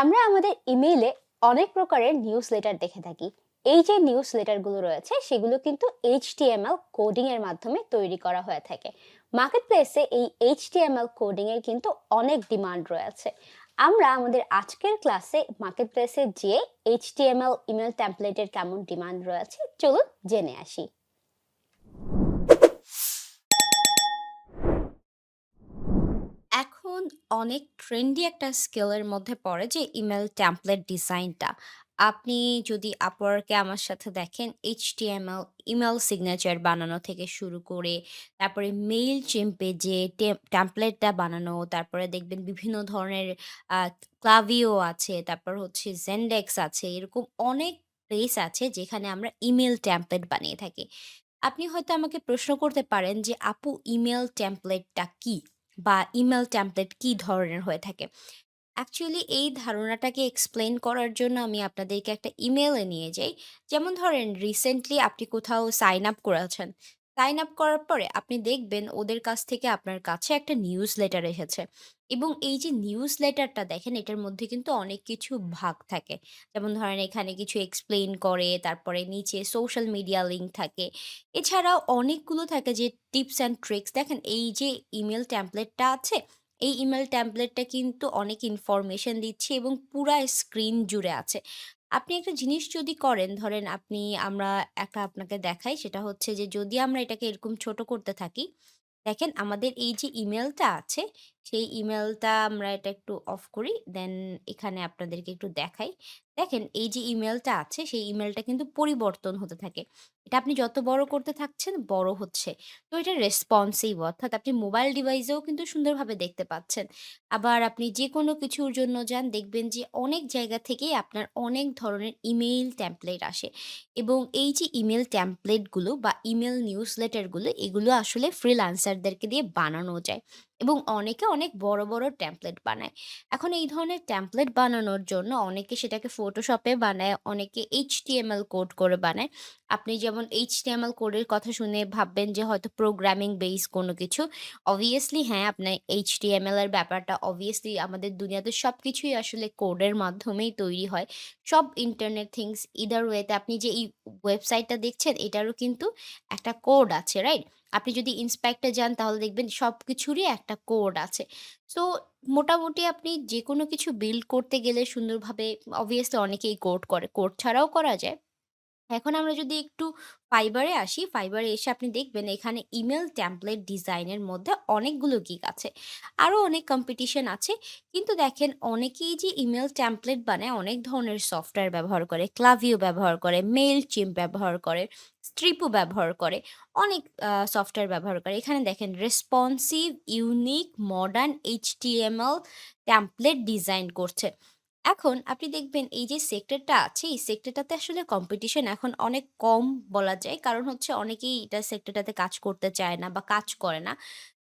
আমরা আমাদের ইমেইলে অনেক প্রকারের নিউজ লেটার দেখে থাকি। এই যে নিউজ লেটারগুলো রয়েছে, সেগুলো কিন্তু এইচটিএমএল কোডিং এর মাধ্যমে তৈরি করা হয়ে থাকে। মার্কেট প্লেসে এই এইচটিএমএল কোডিং এর কিন্তু অনেক ডিমান্ড রয়েছে। আমরা আমাদের আজকের ক্লাসে মার্কেট প্লেসে যে এইচটিএমএল ইমেল টেমপ্লেটের কেমন ডিমান্ড রয়েছে, চলুন জেনে আসি। অনেক ট্রেন্ডি একটা স্কিলের মধ্যে পড়ে যে ইমেল টেমপ্লেট ডিজাইনটা। আপনি যদি আপওয়ার্কে আমার সাথে দেখেন এইচটিএমএল ইমেল সিগনেচার বানানো থেকে শুরু করে তারপরে মেইল চিম্পে যে টেম টেমপ্লেটটা বানানো, তারপরে দেখবেন বিভিন্ন ধরনের ক্লাভিও আছে, তারপর হচ্ছে জেন্ডেক্স আছে। এরকম অনেক প্লেস আছে যেখানে আমরা ইমেল টেমপ্লেট বানিয়ে থাকি। আপনি হয়তো আমাকে প্রশ্ন করতে পারেন যে, "আপু ইমেল টেমপ্লেটটা কি?" বা ইমেল টেমপ্লেট কি ধরনের হয়ে থাকে? অ্যাকচুয়ালি এই ধারণাটাকে এক্সপ্লেন করার জন্য আমি আপনাদেরকে একটা ইমেলে নিয়ে যাই। যেমন ধরেন রিসেন্টলি আপনি কোথাও সাইন আপ করেছেন। সাইন আপ করার পরে আপনি দেখবেন ওদের কাছ থেকে আপনার কাছে একটা নিউজ লেটার এসেছে। এবং এই যে নিউজ লেটারটা দেখেন এটার মধ্যে কিন্তু অনেক কিছু ভাগ থাকে। যেমন ধরেন এখানে কিছু এক্সপ্লেন করে, তারপরে নিচে সোশ্যাল মিডিয়া লিঙ্ক থাকে। এছাড়াও অনেকগুলো থাকে যে টিপস অ্যান্ড ট্রিকস দেখেন এই যে ইমেল টেমপ্লেটটা আছে এই ইমেল টেমপ্লেটটা কিন্তু অনেক ইনফরমেশন দিচ্ছে এবং পুরা স্ক্রিন জুড়ে আছে। আপনি একটা জিনিস যদি করেন, ধরেন আপনি আমরা একটা আপনাকে দেখাই সেটা হচ্ছে যে যদি আমরা এটাকে এরকম ছোট করতে থাকি, দেখেন আমাদের এই যে ইমেলটা আছে, সেই ইমেলটা আমরা এটা একটু অফ করি। দেন এখানে আপনাদেরকে একটু দেখাই। দেখেন এই যে ইমেলটা আছে, সেই ইমেলটা কিন্তু পরিবর্তন হতে থাকে। এটা আপনি যত বড় করতে থাকছেন, বড় হচ্ছে। তো এটা রেসপন্সিভ অর্থাৎ আপনি মোবাইল ডিভাইসেও কিন্তু সুন্দরভাবে দেখতে পাচ্ছেন। আবার আপনি যে কোনো কিছুর জন্য যান দেখবেন যে অনেক জায়গা থেকেই আপনার অনেক ধরনের ইমেইল টেমপ্লেট আসে। এবং এই যে ইমেল টেমপ্লেটগুলো বা ইমেল নিউজ লেটারগুলো এগুলো আসলে ফ্রিল্যান্সারদেরকে দিয়ে বানানো যায়। এবং অনেকে অনেক বড়, বড় টেমপ্লেট বানায়। এখন এই ধরনের টেমপ্লেট বানানোর জন্য অনেকে সেটাকে ফটোশপে বানায়, অনেকে এইচটিএমএল কোড করে বানায়। আপনি যেমন এইচটিএমএল কোডের কথা শুনে ভাববেন যে হয়তো প্রোগ্রামিং বেইস কোনো কিছু। অবভিয়াসলি হ্যাঁ, আপনার এইচটিএমএল এর ব্যাপারটা অবভিয়াসলি আমাদের দুনিয়াতে সব কিছুই আসলে কোডের মাধ্যমেই তৈরি হয়। সব ইন্টারনেট থিংস ইদার ওয়েতে আপনি যে এই ওয়েবসাইটটা দেখছেন এটারও কিন্তু একটা কোড আছে, রাইট? আপনি যদি ইন্সপেক্টে যান, তাহলে দেখবেন সব কিছুরই একটা কোড আছে। সো মোটামুটি আপনি যে কোনো কিছু বিল্ড করতে গেলে সুন্দরভাবে অবভিয়াসলি অনেকেই কোড করে। কোড ছাড়াও করা যায়। এখন আমরা যদি একটু ফাইবারে আসি, ফাইবারে এসে আপনি দেখবেন এখানে ইমেল টেমপ্লেট ডিজাইনের মধ্যে অনেকগুলো গিগ আছে। আরও অনেক কম্পিটিশন আছে। কিন্তু দেখেন অনেকেই যে ইমেল টেমপ্লেট বানায় অনেক ধরনের সফটওয়্যার ব্যবহার করে। ক্লাভিও ব্যবহার করে, মেল চিম ব্যবহার করে, স্ট্রিপও ব্যবহার করে। অনেক সফটওয়্যার ব্যবহার করে। এখানে দেখেন responsive, unique, modern HTML template design করছে। এখন আপনি দেখবেন এই যে সেক্টরটা আছে, এই সেক্টরটাতে আসলে কম্পিটিশন এখন অনেক কম বলা যায়। কারণ হচ্ছে অনেকেই এটা সেক্টরটাতে কাজ করতে চায় না বা কাজ করে না।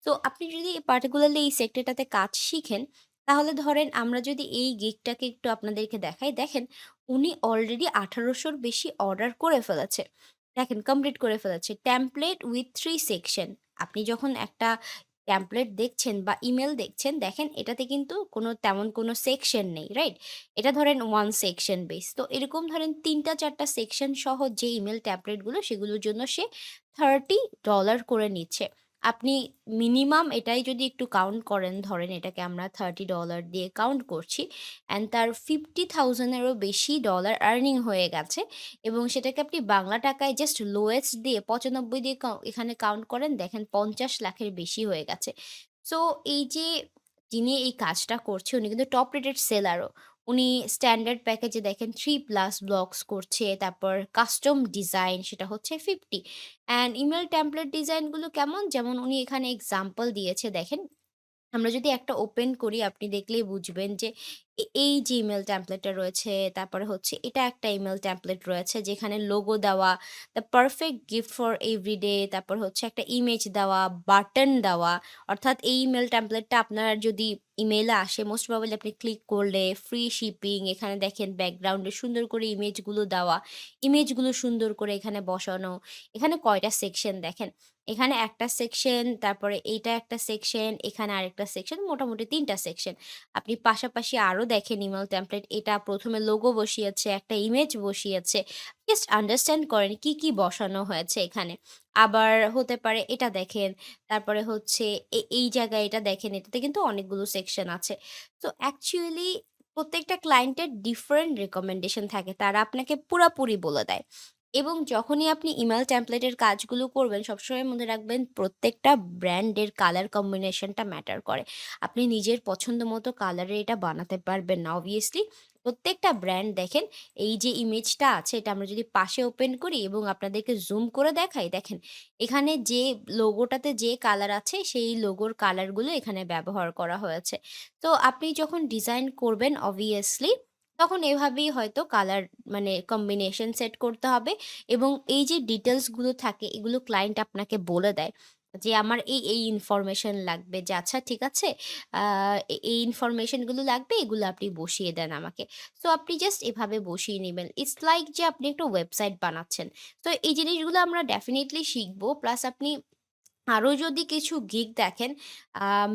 তো আপনি যদি পার্টিকুলারলি এই সেক্টরটাতে কাজ শিখেন, তাহলে ধরেন আমরা যদি এই গিগটাকে একটু আপনাদেরকে দেখাই, দেখেন উনি অলরেডি আঠারোশোর বেশি অর্ডার করে ফেলেছে। দেখেন কমপ্লিট করে ফেলেছে। Template with three section. আপনি যখন একটা টেমপ্লেট দেখছেন বা ইমেল দেখছেন, দেখেন এটাতে কিন্তু কোনো তেমন কোনো সেকশন নেই, রাইট? এটা ধরেন ওয়ান সেকশন বেস। তো এরকম ধরেন তিনটা চারটা সেকশন সহ যে ইমেল ট্যাম্পলেটগুলো সেগুলোর জন্য সে $30 করে নিচ্ছে। আপনি মিনিমাম এটাই যদি একটু কাউন্ট করেন, ধরেন এটাকে আমরা $30 দিয়ে কাউন্ট করছি অ্যান্ড তার ফিফটি থাউজেন্ডেরও বেশি ডলার আর্নিং হয়ে গেছে এবং সেটাকে আপনি বাংলা টাকায় জাস্ট লোয়েস্ট দিয়ে ৯৫ দিয়ে এখানে কাউন্ট করেন, দেখেন ৫০ লাখের বেশি হয়ে গেছে। সো এই যে যিনি এই কাজটা করছে উনি কিন্তু টপ রেটেড সেলারও। উনি স্ট্যান্ডার্ড প্যাকেজে দেখেন থ্রি প্লাস ব্লকস করছে। তারপর কাস্টম ডিজাইন সেটা হচ্ছে 50 অ্যান্ড ইমেল ট্যাম্পলেট ডিজাইনগুলো কেমন? যেমন উনি এখানে এক্সাম্পল দিয়েছে, দেখেন। আমরা যদি একটা ওপেন করি, আপনি দেখলেই বুঝবেন যে এই যে ইমেল টেমপ্লেটটা রয়েছে, তারপরে হচ্ছে এটা একটা ইমেল টেমপ্লেট রয়েছে যেখানে লোগো দেওয়া, the perfect gift for everyday তারপর হচ্ছে একটা ইমেজ দেওয়া, বাটন দেওয়া। অর্থাৎ এই ইমেল টেমপ্লেটটা আপনার যদি ইমেইলে আসে মোস্ট প্রবাবলি আপনি ক্লিক করলে ফ্রি শিপিং এখানে দেখেন ব্যাকগ্রাউন্ডে সুন্দর করে ইমেজগুলো দেওয়া, ইমেজগুলো সুন্দর করে এখানে বসানো। এখানে কয়টা সেকশন দেখেন। এখানে একটা সেকশন, তারপরে এইটা একটা সেকশন, এখানে আরেকটা সেকশন, মোটামুটি তিনটা সেকশন। আপনি পাশাপাশি আরও দেখেন ইমেল টেমপ্লেট এটা প্রথমে লোগো বসিয়েছে, একটা ইমেজ বসিয়েছে। জাস্ট আন্ডারস্ট্যান্ড করেন কি, কি বসানো হয়েছে এখানে। আবার হতে পারে এটা দেখেন, তারপরে হচ্ছে এই জায়গায় এটা দেখেন, এটাতে কিন্তু অনেকগুলো সেকশন আছে। তো অ্যাকচুয়ালি প্রত্যেকটা ক্লায়েন্টের ডিফারেন্ট রেকমেন্ডেশন থাকে। তারা আপনাকে পুরাপুরি বলে দেয়। এবং যখনই আপনি ইমেল টেমপ্লেটের কাজগুলো করবেন, সবসময় মনে রাখবেন প্রত্যেকটা ব্র্যান্ডের কালার কম্বিনেশনটা ম্যাটার করে। আপনি নিজের পছন্দ মতো কালারে এটা বানাতে পারবেন না অবভিয়াসলি। প্রত্যেকটা ব্র্যান্ড দেখেন, এই যে ইমেজটা আছে এটা আমরা যদি পাশে ওপেন করি এবং আপনাদেরকে জুম করে দেখাই, দেখেন এখানে যে লোগোটাতে যে কালার আছে সেই লোগোর কালারগুলো এখানে ব্যবহার করা হয়েছে। তো আপনি যখন ডিজাইন করবেন অবভিয়াসলি তখন এভাবেই হয়তো কালার মানে কম্বিনেশন সেট করতে হবে এবং এই যে ডিটেলসগুলো থাকে এগুলো ক্লায়েন্ট আপনাকে বলে দেয় যে আমার এই, এই ইনফরমেশন লাগবে যে আচ্ছা ঠিক আছে এই ইনফরমেশনগুলো লাগবে এগুলো আপনি বসিয়ে দেন আমাকে। সো আপনি জাস্ট এভাবে বসিয়ে নেবেন ইটস লাইক যে আপনি একটা ওয়েবসাইট বানাচ্ছেন। তো এই জিনিসগুলো আমরা ডেফিনেটলি শিখব। প্লাস আপনি আরও যদি কিছু গিগ দেখেন,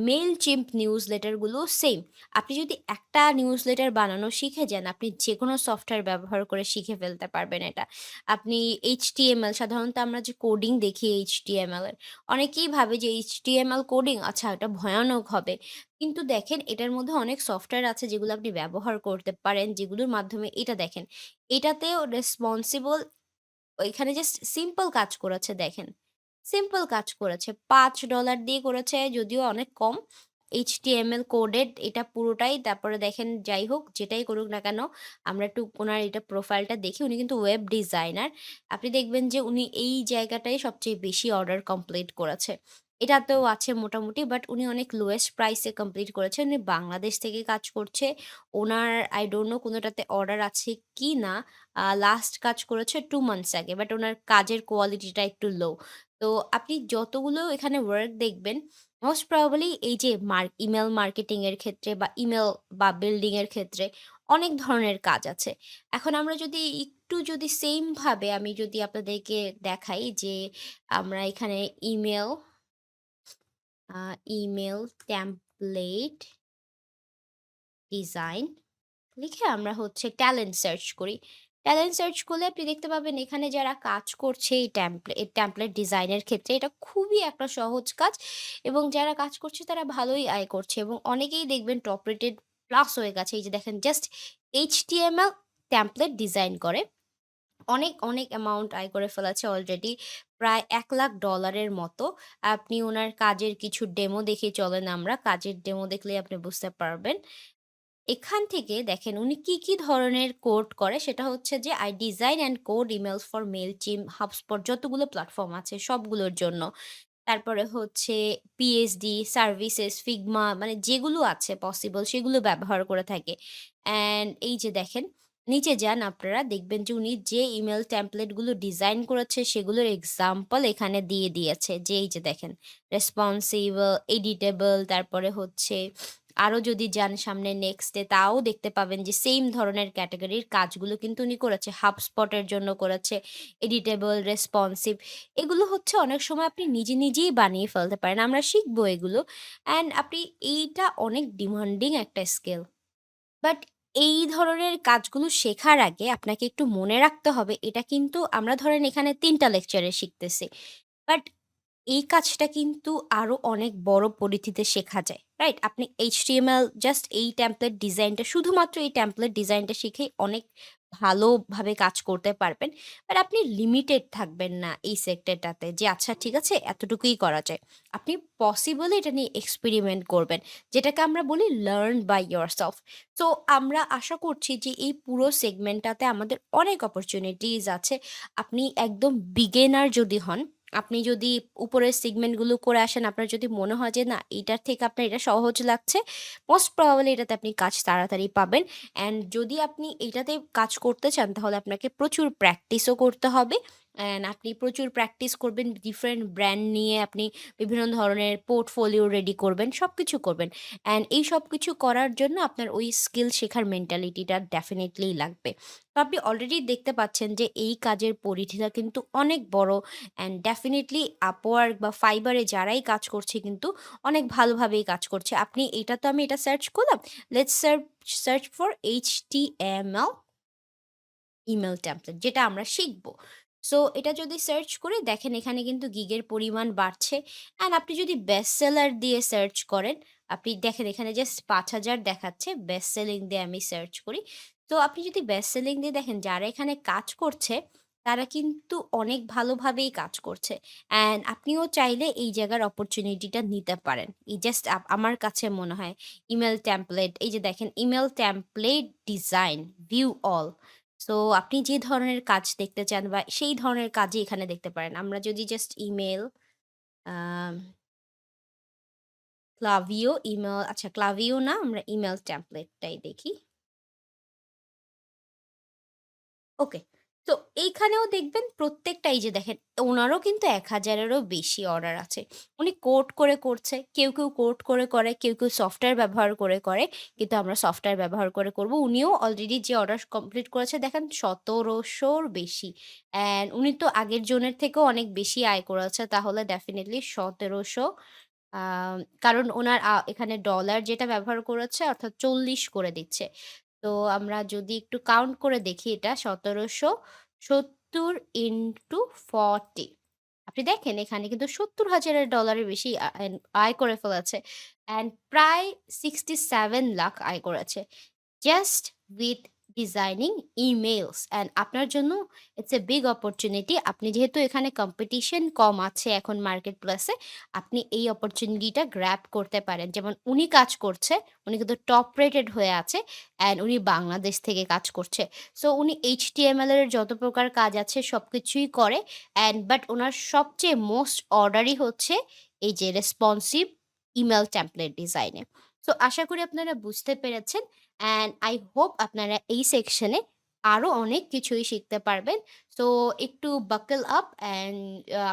মেল চিম্প নিউজ লেটারগুলো সেম। আপনি যদি একটা নিউজ লেটার বানানো শিখে যান, আপনি যে কোনো সফটওয়্যার ব্যবহার করে শিখে ফেলতে পারবেন এটা। আপনি HTML সাধারণত আমরা যে কোডিং দেখি এইচ HTML এর, অনেকেই ভাবে যে এইচ HTML কোডিং আচ্ছা এটা ভয়ানক হবে। কিন্তু দেখেন এটার মধ্যে অনেক সফটওয়্যার আছে যেগুলো আপনি ব্যবহার করতে পারেন, যেগুলোর মাধ্যমে এটা দেখেন। এটাতেও রেসপন্সিবল ওইখানে জাস্ট সিম্পল কাজ করেছে দেখেন। সিম্পল কাজ করেছে। পাঁচ ডলার দিয়ে করেছে যদিও অনেক কম। এইচটিএমএল কোডেড এটা পুরোটাই। তারপরে দেখেন যাই হোক যেটাই করুক না কেন, আমরা একটু ওনার এটা প্রোফাইলটা দেখি। উনি কিন্তু ওয়েব ডিজাইনার। আপনি দেখবেন যে উনি এই জায়গাটায় সবচেয়ে বেশি অর্ডার কমপ্লিট করেছে। এটাতেও আছে মোটামুটি বাট উনি অনেক লোয়েস্ট প্রাইসে কমপ্লিট করেছে উনি বাংলাদেশ থেকে কাজ করছে। ওনার আই ডোন্ট নো কোনটাতে অর্ডার আছে কি না লাস্ট কাজ করেছে টু মান্থস আগে। বাট ওনার কাজের কোয়ালিটিটা একটু লো। তো আপনি যতগুলো এখানে ওয়ার্ক দেখবেন, মোস্ট প্রবাবলি এই যে মার্ক ইমেল মার্কেটিং এর ক্ষেত্রে বা ইমেল বা বিল্ডিং এর ক্ষেত্রে অনেক ধরনের কাজ আছে। এখন আমরা যদি একটু যদি সেমভাবে আমি যদি আপনাদেরকে দেখাই যে আমরা এখানে ইমেল ইমেল টেমপ্লেট ডিজাইন লিখে আমরা হচ্ছে ট্যালেন্ট সার্চ করি। ট্যালেন্ট সার্চ করলে আপনি দেখতে পাবেন এখানে যারা কাজ করছে এই ট্যাম্পলে এই টেমপ্লেট ডিজাইনের ক্ষেত্রে এটা খুবই একটা সহজ কাজ এবং যারা কাজ করছে তারা ভালোই আয় করছে এবং অনেকেই দেখবেন টপ রেটেড প্লাস হয়ে গেছে। এই যে দেখেন জাস্ট HTML টেমপ্লেট ডিজাইন করে। অনেক, অনেক অ্যামাউন্ট আয় করে ফেলেছে অলরেডি প্রায় এক লাখ ডলারের মতো। আপনি ওনার কাজের কিছু ডেমো দেখে চলেন আমরা। কাজের ডেমো দেখলেই আপনি বুঝতে পারবেন। এখান থেকে দেখেন উনি কি, কি ধরনের কোড করে সেটা হচ্ছে যে I design and code emails for Mailchimp, HubSpot যতগুলো প্ল্যাটফর্ম আছে সবগুলোর জন্য। তারপরে হচ্ছে পিএইচডি সার্ভিসেস, ফিগমা মানে যেগুলো আছে পসিবল সেগুলো ব্যবহার করে থাকে। অ্যান্ড এই যে দেখেন নিচে যান আপনারা দেখবেন যে উনি যে ইমেল টেমপ্লেটগুলো ডিজাইন করেছে সেগুলোর এক্সাম্পল এখানে দিয়ে দিয়েছে। যে এই যে দেখেন রেসপন্সিবল, এডিটেবল তারপরে হচ্ছে আরও যদি যান সামনে নেক্সটে তাও দেখতে পাবেন যে সেম ধরনের ক্যাটাগরির কাজগুলো কিন্তু উনি করেছে। হাফ স্পটের জন্য করেছে। এডিটেবল, রেসপন্সিভ এগুলো হচ্ছে অনেক সময় আপনি নিজে, নিজেই বানিয়ে ফেলতে পারেন। আমরা শিখব এগুলো। অ্যান্ড আপনি এইটা অনেক ডিমান্ডিং একটা স্কিল। বাট এই ধরনের কাজগুলো শেখার আগে আপনাকে একটু মনে রাখতে হবে এটা কিন্তু আমরা ধরেন এখানে তিনটা লেকচারে শিখতেছি। বাট এই কাজটা কিন্তু আরও অনেক বড় পরিধিতে শেখা যায়। রাইট? আপনি HTML জাস্ট এই টেমপ্লেট ডিজাইনটা শুধুমাত্র এই টেমপ্লেট ডিজাইনটা শিখেই অনেক ভালোভাবে কাজ করতে পারবেন। বাট আপনি লিমিটেড থাকবেন না এই সেক্টরটাতে যে আচ্ছা ঠিক আছে এতটুকুই করা যায়। আপনি পসিবলি এটা নিয়ে এক্সপেরিমেন্ট করবেন। যেটাকে আমরা বলি লার্ন বাই ইয়োরসেলফ। সো আমরা আশা করছি যে এই পুরো সেগমেন্টটাতে আমাদের অনেক অপরচুনিটিস আছে। আপনি একদম বিগেনার যদি হন, আপনি যদি উপরের সিগমেন্টগুলো করে আসেন, আপনার যদি মনে হয় যে না এটার থেকে আপনার এটা সহজ লাগছে, মোস্ট প্রবাবলি এটাতে আপনি কাজ তাড়াতাড়ি পাবেন। অ্যান্ড যদি আপনি এটাতে কাজ করতে চান তাহলে আপনাকে প্রচুর প্র্যাকটিসও করতে হবে অ্যান্ড আপনি প্রচুর প্র্যাকটিস করবেন ডিফারেন্ট ব্র্যান্ড নিয়ে আপনি বিভিন্ন ধরনের পোর্টফোলিও রেডি করবেন সব কিছু করবেন। অ্যান্ড এই সব কিছু করার জন্য আপনার ওই স্কিল শেখার মেন্টালিটিটা ডেফিনেটলি লাগবে। তো আপনি অলরেডি দেখতে পাচ্ছেন যে এই কাজের পরিধিটা কিন্তু অনেক বড়। অ্যান্ড ডেফিনেটলি আপওয়ার্ক বা ফাইবারে যারাই কাজ করছে কিন্তু অনেক ভালোভাবেই কাজ করছে। আপনি এটা তো আমি এটা সার্চ করলাম। Let's search search for H T M L email template যেটা আমরা শিখব। সো এটা যদি সার্চ করে, দেখেন এখানে কিন্তু গিগের পরিমাণ বাড়ছে। অ্যান্ড আপনি যদি বেস্ট সেলার দিয়ে সার্চ করেন, আপনি দেখেন এখানে জাস্ট পাঁচ হাজার দেখাচ্ছে বেস্ট সেলিং দিয়ে আমি সার্চ করি। তো আপনি যদি বেস্ট সেলিং দিয়ে দেখেন, যারা এখানে কাজ করছে, তারা কিন্তু অনেক ভালোভাবেই কাজ করছে। অ্যান্ড আপনিও চাইলে এই জায়গার অপরচুনিটিটা নিতে পারেন। এই জাস্ট আমার কাছে মনে হয় ইমেল টেমপ্লেট এই যে দেখেন email template design view all so আপনি যে ধরনের কাজ দেখতে চান বা সেই ধরনের কাজই এখানে দেখতে পারেন। আমরা যদি জাস্ট ইমেল ক্লাভিও ইমেল আচ্ছা ক্লাভিও না, আমরা ইমেল ট্যাম্পলেটটাই দেখি। ওকে তো এইখানেও দেখবেন প্রত্যেকটা এই যে দেখেন, ওনারও কিন্তু এক হাজারেরও বেশি অর্ডার আছে। উনি কোড করে করছে, কেউ কেউ কোড করে করে, কেউ কেউ সফটওয়্যার ব্যবহার করে করে, কিন্তু আমরা সফটওয়্যার ব্যবহার করে করব। উনিও অলরেডি যে অর্ডার কমপ্লিট করেছে, দেখেন সতেরোশোর বেশি। অ্যান্ড উনি তো আগের জনের থেকেও অনেক বেশি আয় করেছে, তাহলে ডেফিনেটলি সতেরোশো কারণ ওনার এখানে ডলার যেটা ব্যবহার করেছে, অর্থাৎ চল্লিশ করে দিচ্ছে। তো আমরা যদি একটু কাউন্ট করে দেখি এটা, সতেরোশো সত্তর ইন্টু ফর্টি আপনি দেখেন এখানে কিন্তু সত্তর হাজারের ডলারের বেশি আয় করে ফেলেছে। অ্যান্ড প্রায় সিক্সটি সেভেন লাখ আয় করেছে। Just with designing emails and আপনার জন্য ইটস এ বিগ অপরচুনিটি আপনি যেহেতু এখানে কম্পিটিশন কম আছে এখন মার্কেট প্লেসে আপনি এই অপরচুনিটিটা গ্র্যাব করতে পারেন। যেমন উনি কাজ করছে, উনি কিন্তু টপ রেটেড হয়ে আছে অ্যান্ড উনি বাংলাদেশ থেকে কাজ করছে। সো উনি এইচ এর যত প্রকার কাজ আছে সব কিছুই করে অ্যান্ড বাট ওনার সবচেয়ে মোস্ট অর্ডারই হচ্ছে এই যে রেসপন্সিভ ইমেল টেমপ্লেট ডিজাইনে সো আশা করি আপনারা বুঝতে পেরেছেন। অ্যান্ড আই হোপ আপনারা এই সেকশনে আরও অনেক কিছুই শিখতে পারবেন। সো একটু বাকল আপ অ্যান্ড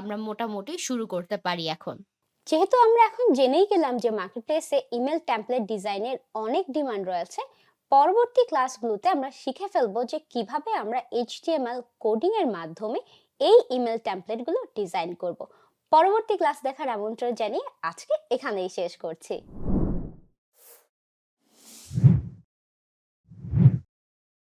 আমরা মোটামুটি শুরু করতে পারি এখন। যেহেতু আমরা এখন জেনেই গেলাম যে মার্কেটপ্লেসে ইমেল টেমপ্লেট ডিজাইনের অনেক ডিমান্ড রয়েছে, পরবর্তী ক্লাসগুলোতে আমরা শিখে ফেলব যে কীভাবে আমরা এইচটিএমএল কোডিং এর মাধ্যমে এই ইমেল টেমপ্লেটগুলো ডিজাইন করব। পরবর্তী ক্লাস দেখার আমন্ত্রণ জানিয়ে আজকে এখানেই শেষ করছি।